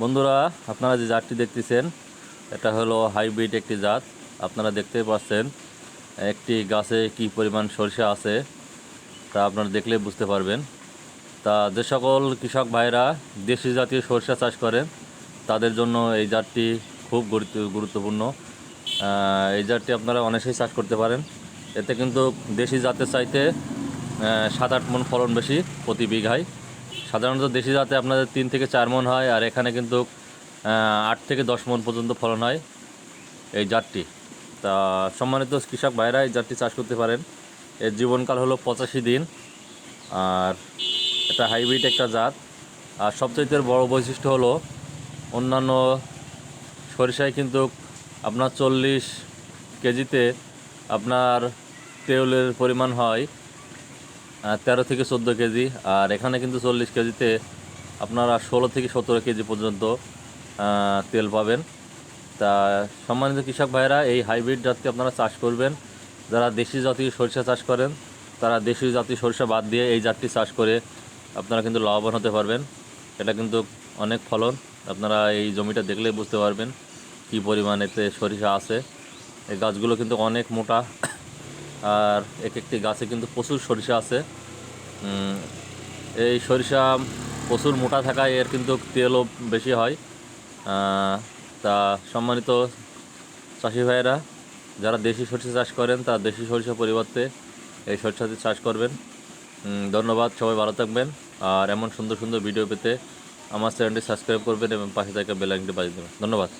বন্ধুরা, আপনারা যে জাতটি দেখতেছেন, এটা হলো হাইব্রিড একটি জাত। আপনারা দেখতে পাচ্ছেন, একটি গাছে কি পরিমাণ সরিষা আছে, তা আপনারা দেখলে বুঝতে পারবেন। তা যে সকল কৃষক ভাইরা দেশি জাতীয় সরিষা চাষ করেন, তাদের জন্য এই জাতটি খুব গুরুত্ব- গুরুত্বপূর্ণ। এই জাতটি আপনারা অনেকেই চাষ করতে পারেন। এতে কিন্তু দেশি জাতের চাইতে সাত আট মন ফলন বেশি প্রতি বিঘায়। সাধারণত দেশি জাতে আপনাদের তিন থেকে চার মন হয়, আর এখানে কিন্তু আট থেকে দশ মন পর্যন্ত ফলন হয় এই জাতটি। তা সম্মানিত কৃষক ভাইরা, এই জাতটি চাষ করতে পারেন। এর জীবনকাল হলো পঁচাশি দিন, আর এটা হাইব্রিড একটা জাত। আর সবচাইতে বড় বৈশিষ্ট্য হলো, অন্যান্য সরিষায় কিন্তু আপনার চল্লিশ কেজিতে আপনার তেলের পরিমাণ হয় তেরো থেকে চোদ্দ কেজি, আর এখানে কিন্তু চল্লিশ কেজিতে আপনারা ষোলো থেকে সতেরো কেজি পর্যন্ত তেল পাবেন। তা সম্মানিত কৃষক ভাইরা এই হাইব্রিড জাতটি আপনারা চাষ করবেন। যারা দেশি জাতীয় সরিষা চাষ করেন, তারা দেশি জাতীয় সরিষা বাদ দিয়ে এই জাতটি চাষ করে আপনারা কিন্তু লাভবান হতে পারবেন। এটা কিন্তু অনেক ফলন। আপনারা এই জমিটা দেখলেই বুঝতে পারবেন কী পরিমাণ এতে সরিষা আছে। এই গাছগুলো কিন্তু অনেক মোটা আর এক একটি গাছে কিন্তু প্রচুর সরিষা আছে। এই সরিষা প্রচুর মোটা থাকায় এর কিন্তু তেলও বেশি হয়। তা সম্মানিত চাষি ভাইয়েরা, যারা দেশি সরিষা চাষ করেন, তারা দেশি সরিষা পরিবর্তে এই সরিষাতে চাষ করবেন। ধন্যবাদ, সবাই ভালো থাকবেন। আর এমন সুন্দর সুন্দর ভিডিও পেতে আমার চ্যানেলটি সাবস্ক্রাইব করবেন এবং পাশে থাকা বেল আইকনটি বাজিয়ে দেবেন। ধন্যবাদ।